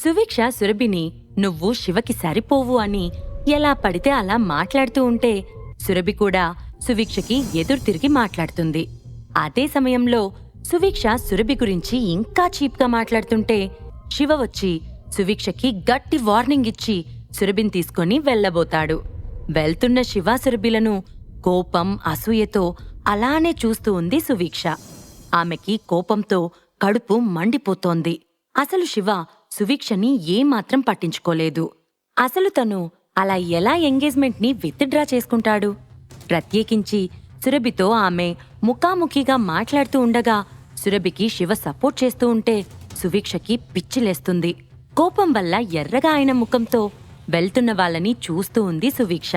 సువీక్ష సురభిని నువ్వు శివకి సరిపోవు అని ఎలా పడితే అలా మాట్లాడుతూ ఉంటే సురభి కూడా సువీక్షకి ఎదురు తిరిగి మాట్లాడుతుంది. అదే సమయంలో సువీక్ష సురభి గురించి ఇంకా చీప్గా మాట్లాడుతుంటే శివ వచ్చి సువీక్షకి గట్టి వార్నింగ్ ఇచ్చి సురభిని తీసుకొని వెళ్ళబోతాడు. వెళ్తున్న శివ సురభిలను కోపం అసూయతో అలానే చూస్తూ ఉంది సువీక్ష. ఆమెకి కోపంతో కడుపు మండిపోతోంది. అసలు శివ సువీక్షని ఏమాత్రం పట్టించుకోలేదు. అసలు తను అలా ఎలా ఎంగేజ్మెంట్ని విత్డ్రా చేసుకుంటాడు? ప్రత్యేకించి సురభితో ఆమె ముఖాముఖిగా మాట్లాడుతూ ఉండగా సురభికి శివ సపోర్ట్ చేస్తూ ఉంటే సువీక్షకి పిచ్చిలేస్తుంది కోపం వల్ల ఎర్రగా ఆయన ముఖంతో వెళ్తున్న వాళ్ళని చూస్తూ ఉంది సువీక్ష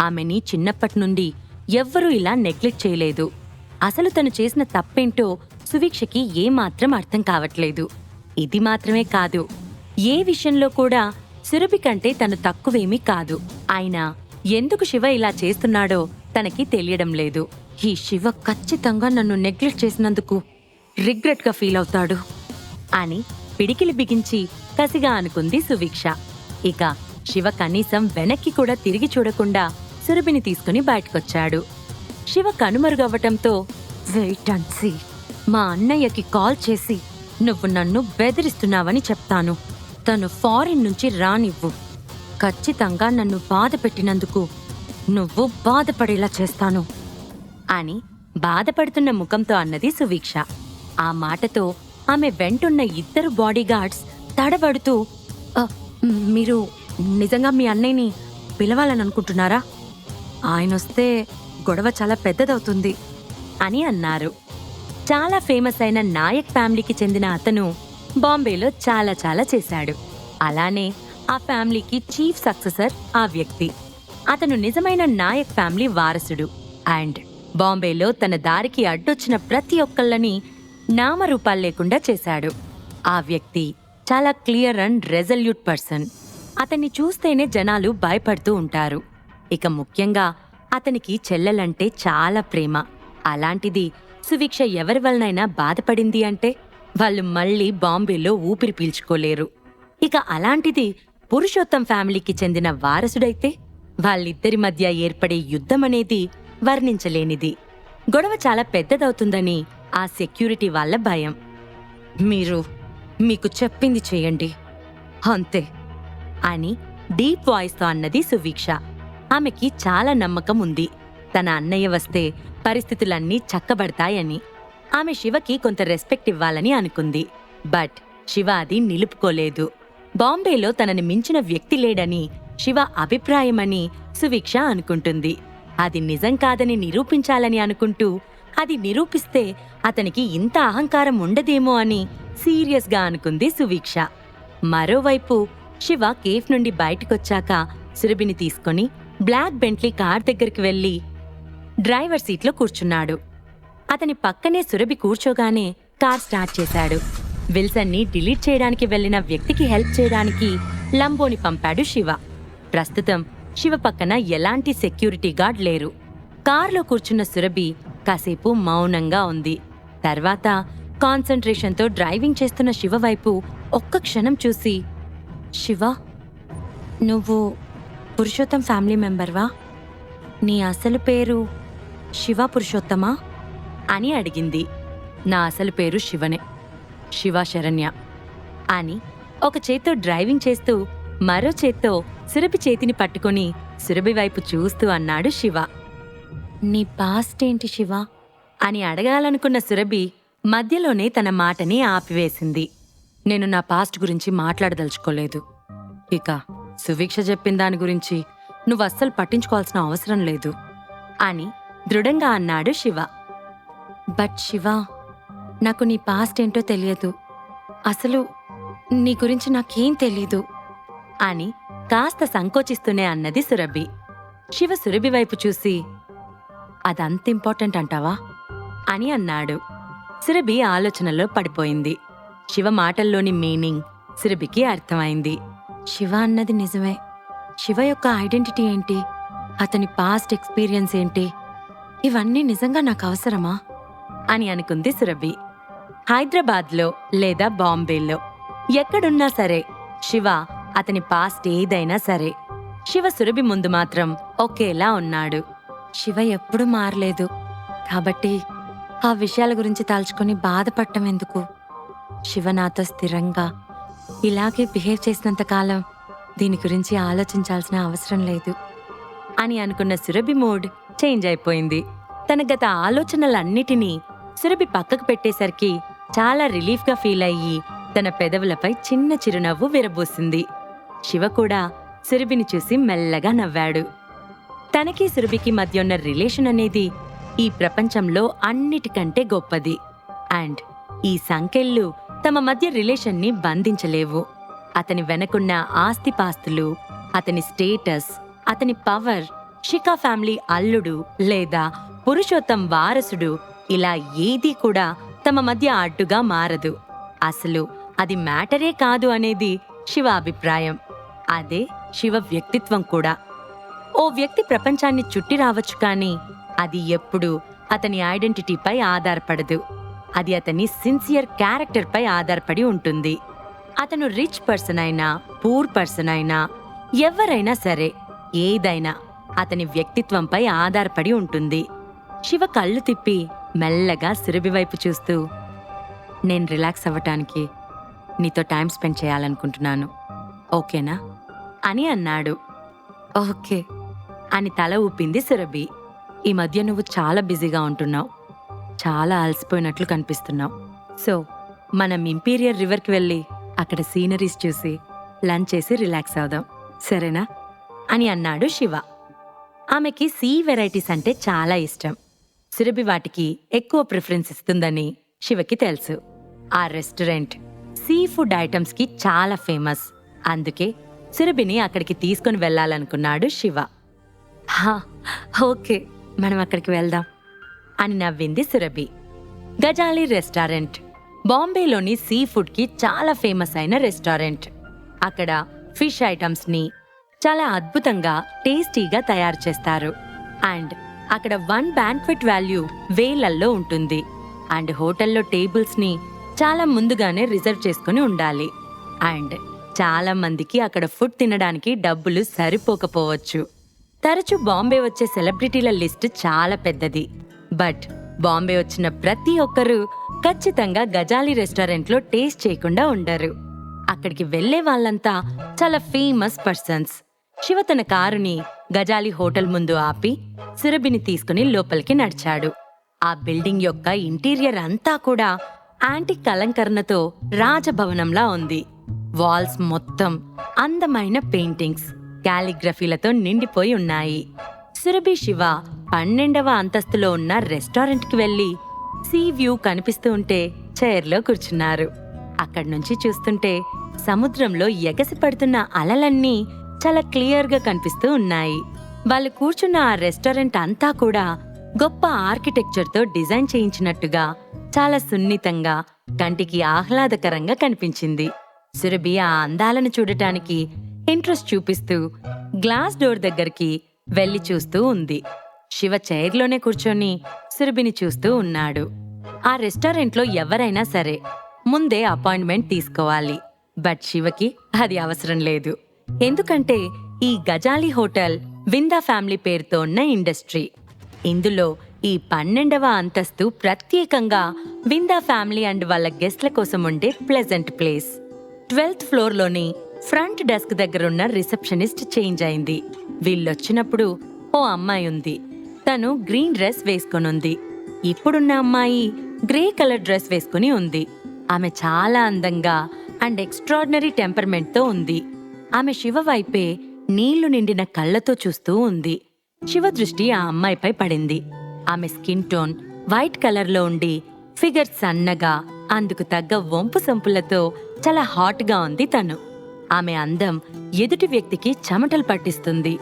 ఆమెని చిన్నప్పటి నుండి ఎవ్వరూ ఇలా నెగ్లెక్ట్ చేయలేదు. అసలు తను చేసిన తప్పేంటో సువీక్షకి ఏమాత్రం అర్థం కావట్లేదు. ఇది మాత్రమే కాదు ఏ విషయంలో కూడా సురభి కంటే తను తక్కువేమీ కాదు. అయినా ఎందుకు శివ ఇలా చేస్తున్నాడో తనకి తెలియడం లేదు. ఈ శివ ఖచ్చితంగా నన్ను నెగ్లెక్ట్ చేసినందుకు రిగ్రెట్గా ఫీల్ అవుతాడు అని పిడికిలి బిగించి కసిగా అనుకుంది సువీక్ష. ఇక శివ కనీసం వెనక్కి కూడా తిరిగి చూడకుండా సురభిని తీసుకుని బయటకొచ్చాడు. శివ కనుమరుగవ్వటంతో వెయిట్ అండ్ సీ. మా అన్నయ్యకి కాల్ చేసి నువ్వు నన్ను బెదిరిస్తున్నావని చెప్తాను. తను ఫారిన్ నుంచి రానివ్వు. ఖచ్చితంగా నన్ను బాధ పెట్టినందుకు నువ్వు బాధపడేలా చేస్తాను. అని బాధపడుతున్న ముఖంతో అన్నది సువీక్ష. ఆ మాటతో ఆమె వెంటున్న ఇద్దరు బాడీగార్డ్స్ తడబడుతూ మీరు నిజంగా మీ అన్నయ్యని పిలవాలని అనుకుంటున్నారా ఆయనొస్తే గొడవ చాలా పెద్దదవుతుంది అని అన్నారు. చాలా ఫేమస్ అయిన నాయక్ ఫ్యామిలీకి చెందిన అతను బాంబేలో చాలా చాలా చేశాడు. అలానే ఆ ఫ్యామిలీకి చీఫ్ సక్సెసర్ ఆ వ్యక్తి. అతను నిజమైన నాయక్ ఫ్యామిలీ వారసుడు. అండ్ బాంబేలో తన దారికి అడ్డొచ్చిన ప్రతి ఒక్కళ్ళని నామరూపాలు లేకుండా చేశాడు. ఆ వ్యక్తి చాలా క్లియర్ అండ్ రెజల్యూట్ పర్సన్. అతన్ని చూస్తేనే జనాలు భయపడుతూ ఉంటారు. ఇక ముఖ్యంగా అతనికి చెల్లెలంటే చాలా ప్రేమ. అలాంటిది సువీక్ష ఎవరి వలనైనా బాధపడింది అంటే? వాళ్ళు మళ్ళీ బాంబేలో ఊపిరి పీల్చుకోలేరు. ఇక అలాంటిది పురుషోత్తం ఫ్యామిలీకి చెందిన వారసుడైతే వాళ్ళిద్దరి మధ్య ఏర్పడే యుద్ధం అనేది వర్ణించలేనిది. గొడవ చాలా పెద్దదవుతుందని ఆ సెక్యూరిటీ వాళ్ళ భయం. మీరు మీకు చెప్పింది చేయండి. అంతే అని డీప్ వాయిస్తో అన్నది సువీక్ష. ఆమెకి చాలా నమ్మకం ఉంది తన అన్నయ్య వస్తే పరిస్థితులన్నీ చక్కబడతాయని. ఆమె శివకి కొంత రెస్పెక్ట్ ఇవ్వాలని అనుకుంది. బట్ శివ అది నిలుపుకోలేదు. బాంబేలో తనని మించిన వ్యక్తి లేడని శివ అభిప్రాయమని సువీక్ష అనుకుంటుంది. అది నిజం కాదని నిరూపించాలని అనుకుంటూ అది నిరూపిస్తే అతనికి ఇంత అహంకారం ఉండదేమో అని సీరియస్గా అనుకుంది సువీక్ష మరోవైపు శివ కేఫ్ నుండి బయటకొచ్చాక సురభిని తీసుకొని బ్లాక్ బెంట్లీ కార్ దగ్గరికి వెళ్ళి డ్రైవర్ సీట్లో కూర్చున్నాడు. అతని పక్కనే సురభి కూర్చోగానే కార్ స్టార్ట్ చేశాడు. విల్సన్ని డిలీట్ చేయడానికి వెళ్ళిన వ్యక్తికి హెల్ప్ చేయడానికి లంబోని పంపాడు శివ. ప్రస్తుతం శివ పక్కన ఎలాంటి సెక్యూరిటీ గార్డ్ లేరు. కార్లో కూర్చున్న సురభి కాసేపు మౌనంగా ఉంది. తర్వాత కాన్సంట్రేషన్తో డ్రైవింగ్ చేస్తున్న శివ వైపు ఒక్క క్షణం చూసి శివ నువ్వు పురుషోత్తం ఫ్యామిలీ మెంబర్వా? నీ అసలు పేరు శివ పురుషోత్తమా? అని అడిగింది. నా అసలు పేరు శివనే. శివ శరణ్య అని ఒక చేత్తో డ్రైవింగ్ చేస్తూ మరో చేత్తో సురభి చేతిని పట్టుకొని సురభి వైపు చూస్తూ అన్నాడు శివ. నీ పాస్ట్ ఏంటి శివ? అని అడగాలనుకున్న సురభి మధ్యలోనే తన మాటని ఆపివేసింది. నేను నా పాస్ట్ గురించి మాట్లాడదలుచుకోలేదు. ఇక సువీక్ష చెప్పిన దాని గురించి నువ్వు అస్సలు పట్టించుకోవాల్సిన అవసరం లేదు అని దృఢంగా అన్నాడు శివ. బట్ శివ నాకు నీ పాస్ట్ ఏంటో తెలియదు. అసలు నీ గురించి నాకేం తెలీదు. అని కాస్త సంకోచిస్తూనే అన్నది సురభి. శివ సురభి వైపు చూసి అదంత ఇంపార్టెంట్ అంటావా? అని అన్నాడు. సురభి ఆలోచనలో పడిపోయింది. శివ మాటల్లోని మీనింగ్ సురభికి అర్థమైంది. శివ అన్నది నిజమే. శివ యొక్క ఐడెంటిటీ ఏంటి? అతని పాస్ట్ ఎక్స్పీరియన్స్ ఏంటి? ఇవన్నీ నిజంగా నాకు అవసరమా? అని అనుకుంది సురభి. హైదరాబాద్లో లేదా బాంబేలో ఎక్కడున్నా సరే శివ అతని పాస్ట్ ఏదైనా సరే శివ సురభి ముందు మాత్రం ఒకేలా ఉన్నాడు. శివ ఎప్పుడూ మారలేదు. కాబట్టి ఆ విషయాల గురించి తలుచుకొని బాధపడటం ఎందుకు? శివ నాతో స్థిరంగా ఇలాగే బిహేవ్ చేసినంత కాలం దీని గురించి ఆలోచించాల్సిన అవసరం లేదు అని అనుకున్న సురభి మూడ్ చేంజ్ అయిపోయింది. తన గత ఆలోచనలన్నిటినీ సురభి పక్కకు పెట్టేసరికి చాలా రిలీఫ్గా ఫీల్ అయ్యి తన పెదవులపై చిన్న చిరునవ్వు విరబూసింది. శివ కూడా సురభిని చూసి మెల్లగా నవ్వాడు. తనకి సురభికి మధ్య ఉన్న రిలేషన్ అనేది ఈ ప్రపంచంలో అన్నిటికంటే గొప్పది. అండ్ ఈ సంకెళ్ళు తమ మధ్య రిలేషన్ని బంధించలేవు. అతని వెనకున్న ఆస్తిపాస్తులు అతని స్టేటస్ అతని పవర్ షికా ఫ్యామిలీ అల్లుడు లేదా పురుషోత్తం వారసుడు ఇలా ఏదీ కూడా తమ మధ్య అడ్డుగా మారదు. అసలు అది మ్యాటరే కాదు అనేది శివ అభిప్రాయం. అదే శివ వ్యక్తిత్వం కూడా. ఓ వ్యక్తి ప్రపంచాన్ని చుట్టి రావచ్చు కానీ అది ఎప్పుడూ అతని ఐడెంటిటీపై ఆధారపడదు. అది అతని సిన్సియర్ క్యారెక్టర్పై ఆధారపడి ఉంటుంది. అతను రిచ్ పర్సన్ అయినా పూర్ పర్సన్ అయినా ఎవరైనా సరే ఏదైనా అతని వ్యక్తిత్వంపై ఆధారపడి ఉంటుంది. శివ కళ్ళు తిప్పి మెల్లగా సురభి వైపు చూస్తూ నేను రిలాక్స్ అవ్వటానికి నీతో టైం స్పెండ్ చేయాలనుకుంటున్నాను ఓకేనా? అని అన్నాడు. ఓకే అని తల ఊపింది సురభి ఈ మధ్య నువ్వు చాలా బిజీగా ఉంటున్నావు చాలా అలసిపోయినట్లు కనిపిస్తున్నావు. సో మనం ఇంపీరియర్ రివర్కి వెళ్ళి అక్కడ సీనరీస్ చూసి లంచ్ చేసి రిలాక్స్ అవుదాం సరేనా? అని అన్నాడు శివ. ఆమెకి సీ వెరైటీస్ అంటే చాలా ఇష్టం. సురభి వాటికి ఎక్కువ ప్రిఫరెన్స్ ఇస్తుందని శివకి తెలుసు. ఆ రెస్టారెంట్ సీ ఫుడ్ ఐటమ్స్కి చాలా ఫేమస్. అందుకే సురభిని అక్కడికి తీసుకుని వెళ్ళాలనుకున్నాడు శివ. హా ఓకే మనం అక్కడికి వెళ్దాం అని నవ్వింది సురభి గజాలి రెస్టారెంట్ బాంబేలోని సీ ఫుడ్కి చాలా ఫేమస్ అయిన రెస్టారెంట్. అక్కడ ఫిష్ ఐటమ్స్ని చాలా అద్భుతంగా టేస్టీగా తయారు చేస్తారు. అండ్ అక్కడ వన్ బ్యాంక్వెట్ వాల్యూ వేలల్లో ఉంటుంది. అండ్ హోటల్లో టేబుల్స్ని చాలా ముందుగానే రిజర్వ్ చేసుకుని ఉండాలి. అండ్ చాలా మందికి అక్కడ ఫుడ్ తినడానికి డబ్బులు సరిపోకపోవచ్చు. తరచూ బాంబే వచ్చే సెలబ్రిటీల లిస్ట్ చాలా పెద్దది. బట్ బాంబే వచ్చిన ప్రతి ఒక్కరూ ఖచ్చితంగా గజాలి రెస్టారెంట్లో టేస్ట్ చేయకుండా ఉండరు. అక్కడికి వెళ్ళే వాళ్ళంతా చాలా ఫేమస్ పర్సన్స్. శివ తన కారుని గజాలి హోటల్ ముందు ఆపి సురభిని తీసుకుని లోపలికి నడిచాడు. ఆ బిల్డింగ్ యొక్క ఇంటీరియర్ అంతా కూడా యాంటిక్ అలంకరణతో రాజభవనంలా ఉంది. వాల్స్ మొత్తం అందమైన పెయింటింగ్స్ క్యాలిగ్రఫీలతో నిండిపోయి ఉన్నాయి. సురభి శివ పన్నెండవ అంతస్తులో ఉన్న రెస్టారెంట్కి వెళ్ళి సీ వ్యూ కనిపిస్తూ ఉంటే చైర్లో కూర్చున్నారు. అక్కడి నుంచి చూస్తుంటే సముద్రంలో ఎగసి పడుతున్న అలలన్నీ చాలా క్లియర్గా కనిపిస్తూ ఉన్నాయి. వాళ్ళు కూర్చున్న ఆ రెస్టారెంట్ అంతా కూడా గొప్ప ఆర్కిటెక్చర్తో డిజైన్ చేయించినట్టుగా చాలా సున్నితంగా కంటికి ఆహ్లాదకరంగా కనిపించింది. సురభి ఆ అందాలను చూడటానికి ఇంట్రెస్ట్ చూపిస్తూ గ్లాస్ డోర్ దగ్గరికి వెళ్ళి చూస్తూ ఉంది. శివ చైర్లోనే కూర్చొని సురభిని చూస్తూ ఉన్నాడు. ఆ రెస్టారెంట్లో ఎవరైనా సరే ముందే అపాయింట్మెంట్ తీసుకోవాలి. బట్ శివకి అది అవసరం లేదు. ఎందుకంటే ఈ గజాలి హోటల్ విందా ఫ్యామిలీ పేరుతో ఉన్న ఇండస్ట్రీ. ఇందులో ఈ పన్నెండవ అంతస్తు ప్రత్యేకంగా విందా ఫ్యామిలీ అండ్ వాళ్ళ గెస్ట్ల కోసం ఉండే ప్లెజెంట్ ప్లేస్. ట్వెల్త్ ఫ్లోర్లోని ఫ్రంట్ డెస్క్ దగ్గరున్న రిసెప్షనిస్ట్ చేంజ్ అయింది. వీళ్ళొచ్చినప్పుడు ఓ అమ్మాయి ఉంది. తను గ్రీన్ డ్రెస్ వేసుకొనుంది. ఇప్పుడున్న అమ్మాయి గ్రే కలర్ డ్రెస్ వేసుకుని ఉంది. ఆమె చాలా అందంగా అండ్ ఎక్స్ట్రాడినరీ టెంపర్మెంట్తో ఉంది. ఆమె శివ వైపే నీళ్ళు నిండిన కళ్ళతో చూస్తూ ఉంది. శివ దృష్టి ఆ అమ్మాయిపై పడింది. ఆమె స్కిన్ టోన్ వైట్ కలర్లో ఉండి ఫిగర్ సన్నగా అందుకు తగ్గ వంపు సంపులతో చాలా హాట్గా ఉంది తను. ఆమె అందం ఎదుటి వ్యక్తికి చెమటలు పట్టిస్తుంది.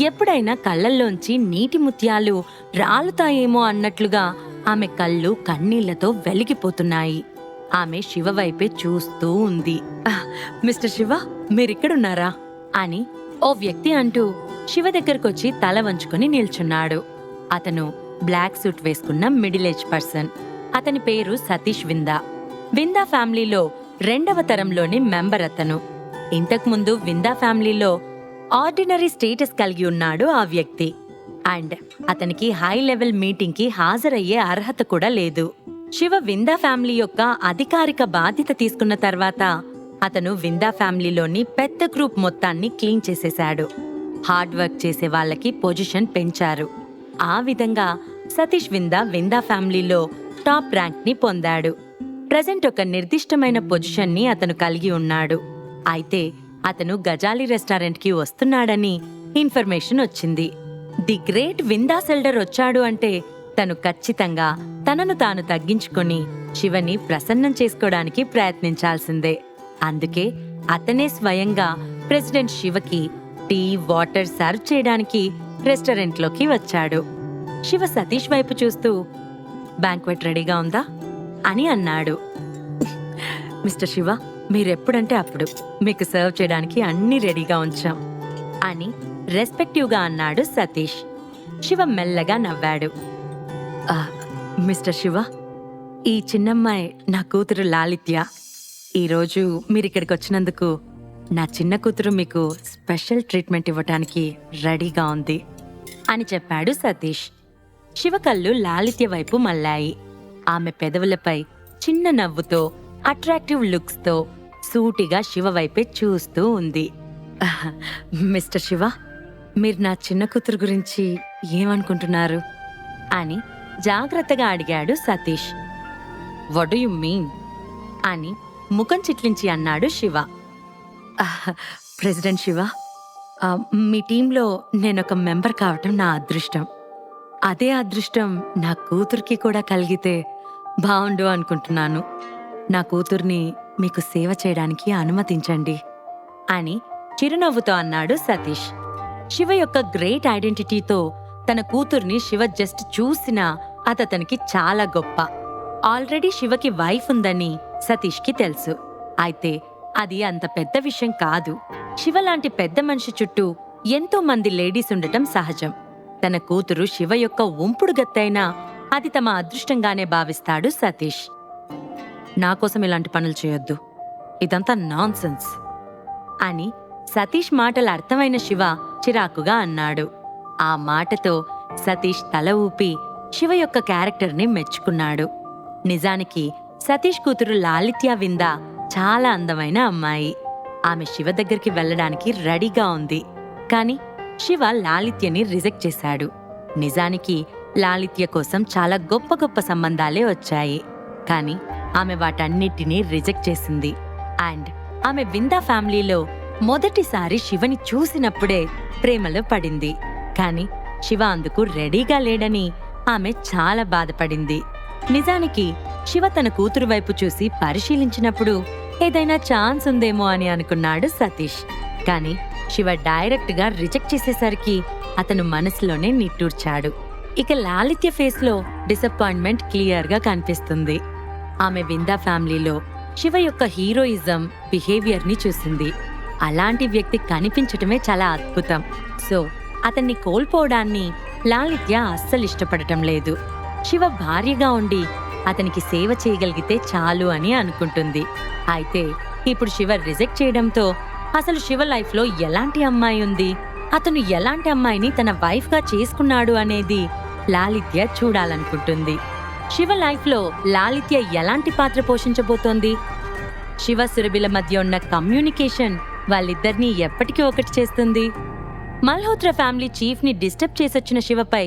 ఎప్పుడైనా కళ్ళల్లోంచి నీటి ముత్యాలు రాలుతాయేమో అన్నట్లుగా ఆమె కళ్ళు కన్నీళ్ళతో వెలిగిపోతున్నాయి. ఆమె శివ వైపే చూస్తూ ఉంది. "ఆహ్, మిస్టర్ శివ? మీరిక్కడున్నారా? అని ఓ వ్యక్తి అంటూ శివ దగ్గరకొచ్చి తల వంచుకొని నిల్చున్నాడు. అతను బ్లాక్ సూట్ వేసుకున్న మిడిల్ ఏజ్ పర్సన్. అతని పేరు సతీష్ విందా. విందా ఫ్యామిలీలో రెండవ తరంలోని మెంబర్ అతను. ఇంతకుముందు విందా ఫ్యామిలీలో ఆర్డినరీ స్టేటస్ కలిగి ఉన్నాడు ఆ వ్యక్తి. అండ్ అతనికి హై లెవెల్ మీటింగ్కి హాజరయ్యే అర్హత కూడా లేదు. శివ విందా ఫ్యామిలీ యొక్క అధికారిక బాధ్యత తీసుకున్న తర్వాత అతను విందా ఫ్యామిలీలోని పెద్ద గ్రూప్ మొత్తాన్ని క్లీన్ చేసేశాడు. హార్డ్ వర్క్ చేసే వాళ్ళకి పొజిషన్ పెంచారు. ఆ విధంగా సతీష్ విందా విందా ఫ్యామిలీలో టాప్ ర్యాంక్ని పొందాడు. ప్రజెంట్ ఒక నిర్దిష్టమైన పొజిషన్ని అతను కలిగి ఉన్నాడు. అయితే అతను గజాలి రెస్టారెంట్కి వస్తున్నాడని ఇన్ఫర్మేషన్ వచ్చింది. ది గ్రేట్ విందా సెల్డర్ వచ్చాడు అంటే తను ఖచ్చితంగా తనను తాను తగ్గించుకొని శివని ప్రసన్నం చేసుకోవడానికి ప్రయత్నించాల్సిందే. అందుకే అతనే స్వయంగా ప్రెసిడెంట్ శివకి టీ వాటర్ సర్వ్ చేయడానికి రెస్టారెంట్లోకి వచ్చాడు. శివ సతీష్ వైపు చూస్తూ బ్యాంక్వెట్ రెడీగా ఉందా? అని అన్నాడు. మిస్టర్ శివ మీరెప్పుడంటే అప్పుడు మీకు సర్వ్ చేయడానికి అన్ని రెడీగా ఉంచాం అని రెస్పెక్టివ్గా అన్నాడు సతీష్. శివ మెల్లగా నవ్వాడు. "ఆ, మిస్టర్ శివ ఈ చిన్నమ్మాయి నా కూతురు లాలిత్య ఈరోజు మీరు ఇక్కడికి వచ్చినందుకు నా చిన్న కూతురు మీకు స్పెషల్ ట్రీట్మెంట్ ఇవ్వటానికి రెడీగా ఉంది అని చెప్పాడు సతీష్. శివ కళ్ళు లాలిత్య వైపు మళ్ళాయి. ఆమె పెదవులపై చిన్న నవ్వుతో అట్రాక్టివ్ లుక్స్తో సూటిగా శివ వైపే చూస్తూ ఉంది. మిస్టర్ శివ మీరు నా చిన్న కూతురు గురించి ఏమనుకుంటున్నారు? అని జాగ్రత్తగా అడిగాడు సతీష్. వడ్ యు మీన్ అని ముఖం చిట్లించి అన్నాడు శివ. ప్రెసిడెంట్ శివ మీ టీంలో నేనొక మెంబర్ కావటం నా అదృష్టం. అదే అదృష్టం నా కూతురికి కూడా కలిగితే బాగుండు అనుకుంటున్నాను. నా కూతుర్ని మీకు సేవ చేయడానికి అనుమతించండి అని చిరునవ్వుతో అన్నాడు సతీష్. శివ యొక్క గ్రేట్ ఐడెంటిటీతో తన కూతుర్ని శివ జస్ట్ చూసినా అతనికి చాలా గొప్ప. ఆల్రెడీ శివకి వైఫ్ ఉందని సతీష్కి తెలుసు. అయితే అది అంత పెద్ద విషయం కాదు. శివ లాంటి పెద్ద మనిషి చుట్టూ ఎంతో మంది లేడీస్ ఉండటం సహజం. తన కూతురు శివ యొక్క ఉంపుడు గత్తైనా అది తమ అదృష్టంగానే భావిస్తాడు సతీష్. నా కోసం ఇలాంటి పనులు చేయొద్దు. ఇదంతా నాన్ అని సతీష్ మాటలు అర్థమైన శివ చిరాకుగా అన్నాడు. ఆ మాటతో సతీష్ తల ఊపి శివ యొక్క క్యారెక్టర్ని మెచ్చుకున్నాడు. నిజానికి సతీష్ కూతురు లాలిత్య వింద చాలా అందమైన అమ్మాయి. ఆమె శివ దగ్గరికి వెళ్ళడానికి రెడీగా ఉంది. కాని శివ లాలిత్యని రిజెక్ట్ చేశాడు. నిజానికి లాలిత్య కోసం చాలా గొప్ప గొప్ప సంబంధాలే వచ్చాయి. కాని ఆమె వాటన్నిటినీ రిజెక్ట్ చేసింది. అండ్ ఆమె విందా ఫ్యామిలీలో మొదటిసారి శివని చూసినప్పుడే ప్రేమలో పడింది. కాని శివ అందుకు రెడీగా లేడని ఆమె చాలా బాధపడింది. నిజానికి శివ తన కూతురు వైపు చూసి పరిశీలించినప్పుడు ఏదైనా ఛాన్స్ ఉందేమో అని అనుకున్నాడు సతీష్. కానీ శివ డైరెక్ట్గా రిజెక్ట్ చేసేసరికి అతను మనసులోనే నిట్టూర్చాడు. ఇక లాలిత్య ఫేస్లో డిసప్పాయింట్మెంట్ క్లియర్గా కనిపిస్తుంది. ఆమె విందా ఫ్యామిలీలో శివ యొక్క హీరోయిజం బిహేవియర్ని చూసింది. అలాంటి వ్యక్తి కనిపించటమే చాలా అద్భుతం. సో అతన్ని కోల్పోవడాన్ని లాలిత్య అస్సలు ఇష్టపడటం లేదు. శివ భార్యగా ఉండి అతనికి సేవ చేయగలిగితే చాలు అని అనుకుంటుంది. అయితే ఇప్పుడు శివ రిజెక్ట్ చేయడంతో అసలు శివ లైఫ్లో ఎలాంటి అమ్మాయి ఉంది? అతను ఎలాంటి అమ్మాయిని తన వైఫ్గా చేసుకున్నాడు అనేది లాలిత్య చూడాలనుకుంటుంది. శివ లైఫ్లో లాలిత్య ఎలాంటి పాత్ర పోషించబోతోంది? శివ సురభిల మధ్య ఉన్న కమ్యూనికేషన్ వాళ్ళిద్దరినీ ఎప్పటికీ ఒకటి చేస్తుంది. మల్హోత్రా ఫ్యామిలీ చీఫ్ని డిస్టర్బ్ చేసొచ్చిన శివపై